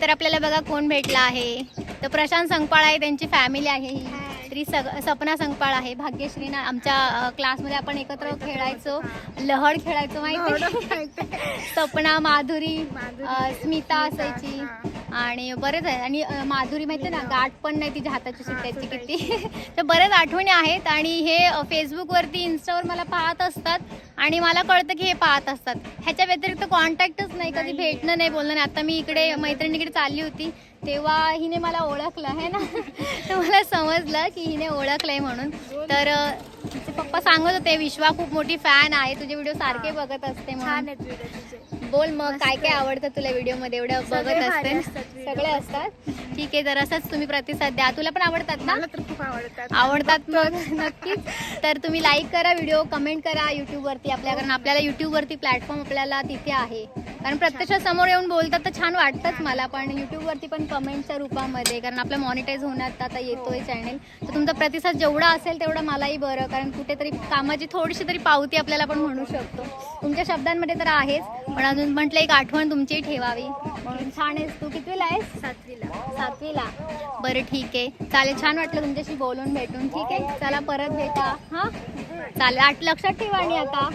तर आपल्याला बघा कोण भेटला आहे. तर प्रशांत संकपाळ आहे त्यांची फॅमिली आहे. ही श्री सग सपना संकपाळ आहे. भाग्यश्री ना आमच्या क्लासमध्ये आपण एकत्र खेळायचो. लहड खेळायचो माहिती सपना माधुरी अ, स्मिता असायची. आणि बरेच आहे. आणि अ, माधुरी माहिती ना गाठ पण नाही तिच्या हाताची त्याची किती. तर बऱ्याच आठवणी आहेत. आणि हे अ, फेसबुकवरती इन्स्टावर मला पाहत असतात. आणि मला कळतं की हे पाहत असतात. ह्याच्या व्यतिरिक्त कॉन्टॅक्टच नाही कधी भेटणं नाही बोलणं नाही. आता मी इकडे मैत्रिणीकडे चालली होती तेव्हा हिने मला ओळखलं आहे ना? तर मला समजलं की हिने ओळखलंय म्हणून. तर तिचे पप्पा सांगत होते विश्वा खूप मोठी फॅन आहे तुझे व्हिडिओ सारखे बघत असते छान म्हणून आहेत व्हिडिओ तुझे. बोल मग काय काय आवडतं तुला व्हिडिओमध्ये? एवढं बघत सगळे भारी असते. असतात video. सगळे असतात. ठीक आहे तर असंच तुम्ही प्रतिसाद द्या. तुला पण आवडतात ना? मला तर खूप आवडतात. आवडतात मग नक्कीच. तर तुम्ही लाईक करा व्हिडिओ कमेंट करा युट्यूबवरती आपल्या कारण आपल्याला युट्यूबवरती प्लॅटफॉर्म आपल्याला तिथे आहे. कारण प्रत्यक्ष समोर येऊन बोलतात तर छान वाटतंच मला पण युट्यूबवरती पण कमेंटच्या रूपामध्ये कारण आपलं मॉनिटाईज होण्यात आता येतोय चॅनेल तर तुमचा प्रतिसाद जेवढा असेल तेवढं मलाही बरं कारण कुठेतरी कामाची थोडीशी तरी पावती आपल्याला पण म्हणू शकतो. तुमच्या शब्दांमध्ये तर आहेच पण अजून म्हटलं एक आठवण तुमची ठेवावी. म्हणून छान आहेस तू. कितवीला आहेस? सातवीला. सातवीला. बरं ठीक आहे. चालेल छान वाटलं तुमच्याशी बोलून भेटून. ठीक आहे चला परत भेटा. हां? चालेल आठ लक्षात ठेवा आणि आता.